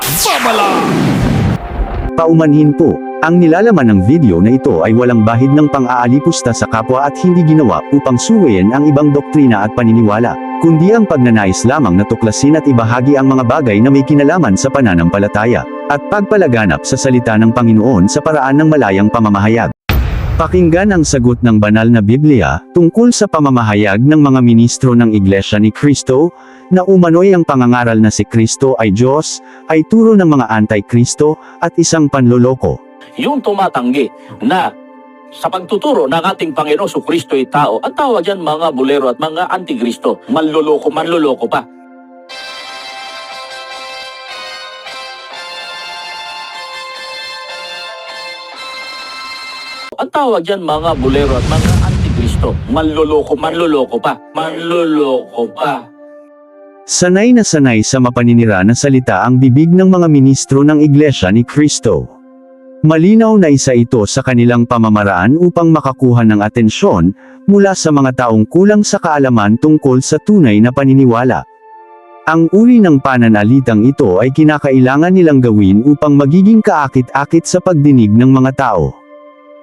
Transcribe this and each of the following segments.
at babala! Paumanhin po, ang nilalaman ng video na ito ay walang bahid ng pang-aalipusta sa kapwa at hindi ginawa upang suwayin ang ibang doktrina at paniniwala, kundi ang pagnanais lamang na tuklasin at ibahagi ang mga bagay na may kinalaman sa pananampalataya, at pagpalaganap sa salita ng Panginoon sa paraan ng malayang pamamahayag. Pakinggan ang sagot ng banal na Biblia tungkol sa pamamahayag ng mga ministro ng Iglesia ni Kristo, na umano'y ang pangangaral na si Kristo ay Diyos, ay turo ng mga anti-Kristo, at isang panloloko. yung tumatanggi na sa pagtuturo ng ating Panginoon sa Kristo ay tao, ang tawag yan mga bulero at mga antikristo. Manloloko, manloloko pa. Ang tawag yan mga bulero at mga antikristo. Manloloko, manloloko pa. Manloloko pa. Sanay na sanay sa mapaninira na salita ang bibig ng mga ministro ng Iglesia ni Kristo. Malinaw na isa ito sa kanilang pamamaraan upang makakuha ng atensyon mula sa mga taong kulang sa kaalaman tungkol sa tunay na paniniwala. Ang uri ng pananalitang ito ay kinakailangan nilang gawin upang magiging kaakit-akit sa pagdinig ng mga tao.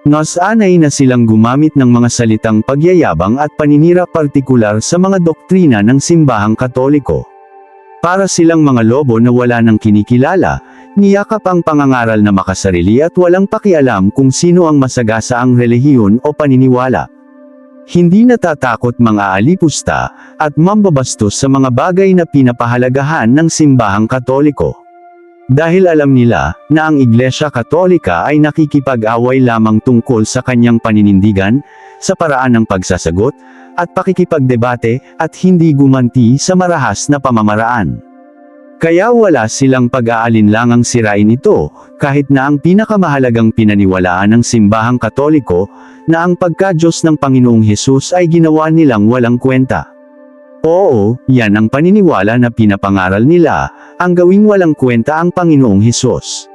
Nasanay na silang gumamit ng mga salitang pagyayabang at paninira partikular sa mga doktrina ng simbahang katoliko. Para silang mga lobo na wala ng kinikilala, niyakap ang pangangaral na makasarili at walang pakialam kung sino ang masagasa ang relihiyon o paniniwala. Hindi natatakot mga alipusta, at mambabastos sa mga bagay na pinapahalagahan ng simbahang katoliko. Dahil alam nila, na ang Iglesia Katolika ay nakikipag-away lamang tungkol sa kanyang paninindigan, sa paraan ng pagsasagot, at pakikipagdebate, at hindi gumanti sa marahas na pamamaraan. Kaya wala silang pag-aalinlangang sirain ito, kahit na ang pinakamahalagang pinaniwalaan ng simbahang katoliko, na ang pagka-Diyos ng Panginoong Hesus ay ginawa nilang walang kwenta. Oo, yan ang paniniwala na pinapangaral nila, ang gawing walang kwenta ang Panginoong Hesus.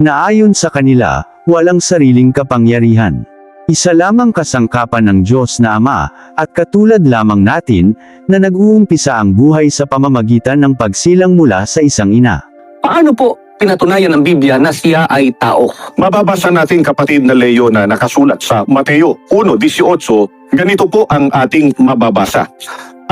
Naayon sa kanila, walang sariling kapangyarihan. Isa lamang kasangkapan ng Diyos na Ama, at katulad lamang natin, na nag-uumpisa ang buhay sa pamamagitan ng pagsilang mula sa isang ina. Paano po pinatunayan ng Biblia na siya ay tao? Mababasa natin kapatid na Leo na nakasulat sa Mateo 1.18, ganito po ang ating mababasa.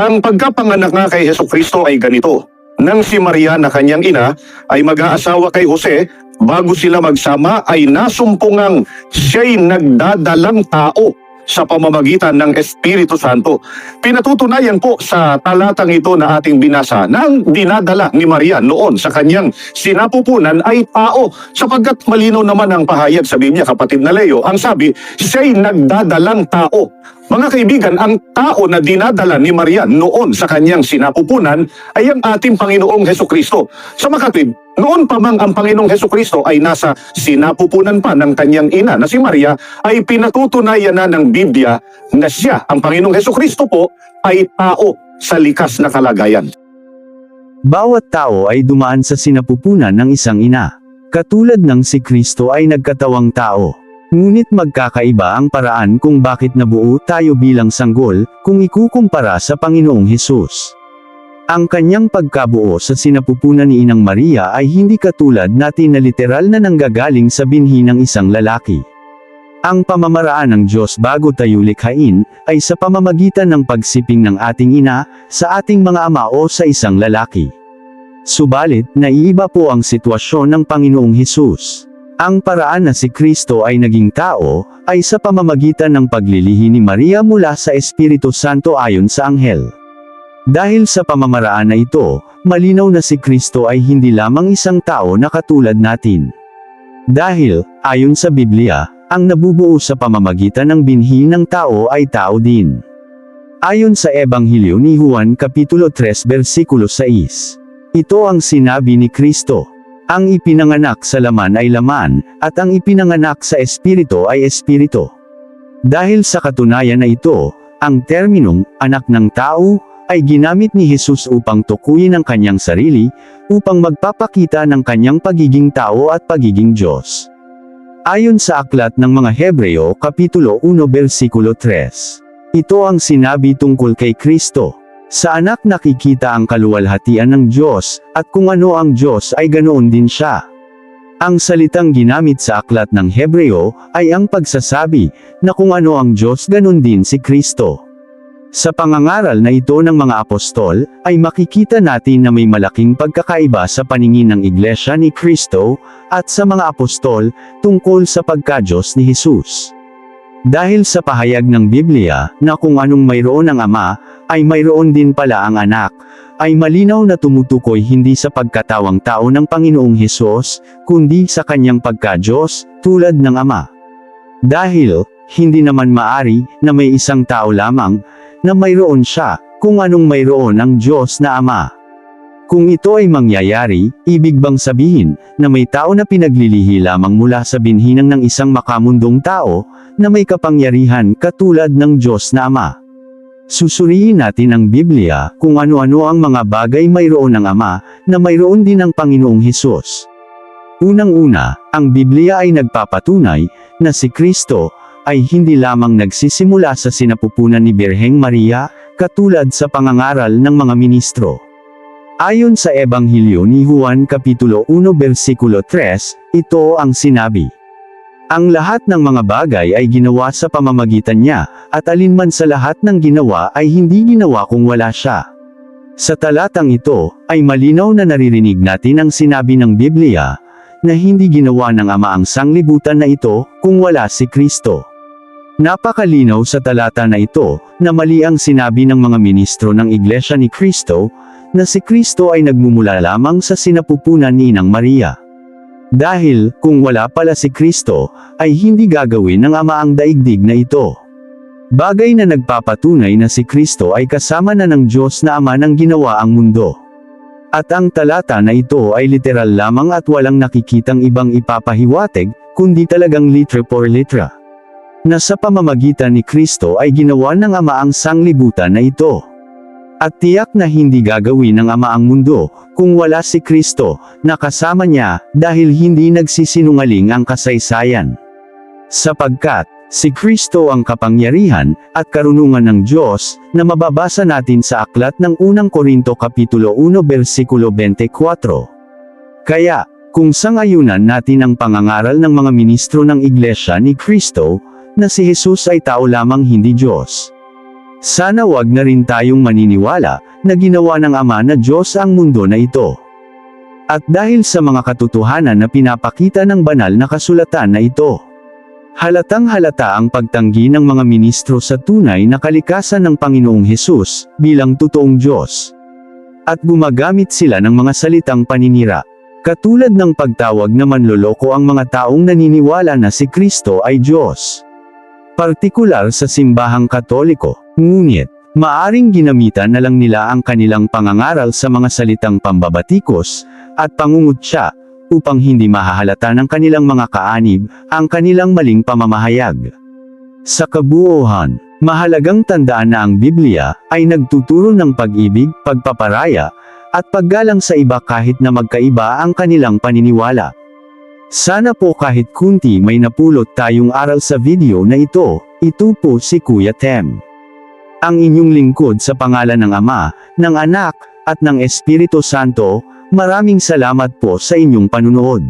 Ang pagkapanganak nga kay Heso Kristo ay ganito. Nang si Maria na kanyang ina ay mag-aasawa kay Jose, bago sila magsama ay nasumpungang siya'y nagdadalang tao sa pamamagitan ng Espiritu Santo. Pinatutunayan po sa talatang ito na ating binasa na ang dinadala ni Maria noon sa kanyang sinapupunan ay tao sapagkat malinaw naman ang pahayag sa Biblia kapatid na Leo. Ang sabi, siya'y nagdadalang tao. Mga kaibigan, ang tao na dinadala ni Maria noon sa kanyang sinapupunan ay ang ating Panginoong Heso Kristo. Sa makatwid, noon pa mang ang Panginoong Heso Kristo ay nasa sinapupunan pa ng kanyang ina na si Maria, ay pinatutunayan na ng Biblia na siya, ang Panginoong Heso Kristo po, ay tao sa likas na kalagayan. Bawat tao ay dumaan sa sinapupunan ng isang ina. Katulad ng si Kristo ay nagkatawang tao. Ngunit magkakaiba ang paraan kung bakit nabuo tayo bilang sanggol, kung ikukumpara sa Panginoong Hesus. Ang kanyang pagkabuo sa sinapupunan ni Inang Maria ay hindi katulad natin na literal na nanggagaling sa binhi ng isang lalaki. Ang pamamaraan ng Diyos bago tayo likhain, ay sa pamamagitan ng pagsiping ng ating ina, sa ating mga ama o sa isang lalaki. Subalit, naiiba po ang sitwasyon ng Panginoong Hesus. Ang paraan na si Kristo ay naging tao, ay sa pamamagitan ng paglilihi ni Maria mula sa Espiritu Santo ayon sa Anghel. Dahil sa pamamaraan na ito, malinaw na si Kristo ay hindi lamang isang tao na katulad natin. Dahil, ayon sa Biblia, ang nabubuo sa pamamagitan ng binhi ng tao ay tao din. Ayon sa Ebanghelyo ni Juan Kapitulo 3 versikulo 6. Ito ang sinabi ni Kristo. Ang ipinanganak sa laman ay laman, at ang ipinanganak sa espiritu ay espiritu. Dahil sa katunayan na ito, ang terminong, anak ng tao, ay ginamit ni Jesus upang tukuyin ang kanyang sarili, upang magpapakita ng kanyang pagiging tao at pagiging Diyos. Ayon sa aklat ng mga Hebreo Kapitulo 1 versikulo 3. Ito ang sinabi tungkol kay Kristo. Sa anak nakikita ang kaluwalhatian ng Diyos, at kung ano ang Diyos ay ganoon din siya. Ang salitang ginamit sa aklat ng Hebreo ay ang pagsasabi na kung ano ang Diyos ganoon din si Kristo. Sa pangangaral na ito ng mga apostol, ay makikita natin na may malaking pagkakaiba sa paningin ng Iglesia ni Kristo, at sa mga apostol, tungkol sa pagkadyos ni Jesus. Dahil sa pahayag ng Biblia, na kung anong mayroon ang Ama, ay mayroon din pala ang anak, ay malinaw na tumutukoy hindi sa pagkatawang tao ng Panginoong Hesus, kundi sa kanyang pagkadyos, tulad ng Ama. Dahil, hindi naman maari, na may isang tao lamang, na mayroon siya, kung anong mayroon ang Diyos na Ama. Kung ito ay mangyayari, ibig bang sabihin, na may tao na pinaglilihi lamang mula sa binhinang ng isang makamundong tao, na may kapangyarihan katulad ng Diyos na Ama. Susuriin natin ang Biblia kung ano-ano ang mga bagay mayroon ng Ama, na mayroon din ng Panginoong Hesus. Unang-una, ang Biblia ay nagpapatunay, na si Kristo, ay hindi lamang nagsisimula sa sinapupunan ni Birheng Maria, katulad sa pangangaral ng mga ministro. Ayon sa Ebanghelyo ni Juan Kapitulo 1 versikulo 3, ito ang sinabi. Ang lahat ng mga bagay ay ginawa sa pamamagitan niya, at alinman sa lahat ng ginawa ay hindi ginawa kung wala siya. Sa talatang ito, ay malinaw na naririnig natin ang sinabi ng Biblia, na hindi ginawa ng Ama ang sanglibutan na ito, kung wala si Kristo. Napakalinaw sa talata na ito, na mali ang sinabi ng mga ministro ng Iglesia ni Kristo, na si Kristo ay nagmumula lamang sa sinapupunan ni Inang Maria. Dahil, kung wala pala si Kristo, ay hindi gagawin ng Ama ang daigdig na ito. Bagay na nagpapatunay na si Kristo ay kasama na ng Diyos na Ama ng ginawa ang mundo. At ang talata na ito ay literal lamang at walang nakikitang ibang ipapahiwatig, kundi talagang litre por litra. Na sa pamamagitan ni Kristo ay ginawa ng Ama ang sanglibutan na ito. At tiyak na hindi gagawin ng Ama ang mundo, kung wala si Kristo, na kasama niya, dahil hindi nagsisinungaling ang kasaysayan. Sapagkat, si Kristo ang kapangyarihan, at karunungan ng Diyos, na mababasa natin sa aklat ng unang Korinto Kapitulo 1 versikulo 24. Kaya, kung sangayunan natin ang pangangaral ng mga ministro ng Iglesia ni Kristo, na si Jesus ay tao lamang hindi Diyos. Sana wag na rin tayong maniniwala, na ginawa ng Ama na Diyos ang mundo na ito. At dahil sa mga katotohanan na pinapakita ng banal na kasulatan na ito, halatang halata ang pagtanggi ng mga ministro sa tunay na kalikasan ng Panginoong Hesus, bilang totoong Diyos. At gumagamit sila ng mga salitang paninira. Katulad ng pagtawag na manloloko ang mga taong naniniwala na si Kristo ay Diyos. Partikular sa simbahang katoliko, ngunit, maaring ginamitan na lang nila ang kanilang pangangaral sa mga salitang pambabatikos, at pangungutya, upang hindi mahahalata ng kanilang mga kaanib, ang kanilang maling pamamahayag. Sa kabuuhan, mahalagang tandaan na ang Biblia, ay nagtuturo ng pag-ibig, pagpaparaya, at paggalang sa iba kahit na magkaiba ang kanilang paniniwala. Sana po kahit kunti may napulot tayong aral sa video na ito, ito po si Kuya Tem. Ang inyong lingkod sa pangalan ng Ama, ng Anak, at ng Espiritu Santo, maraming salamat po sa inyong panunood.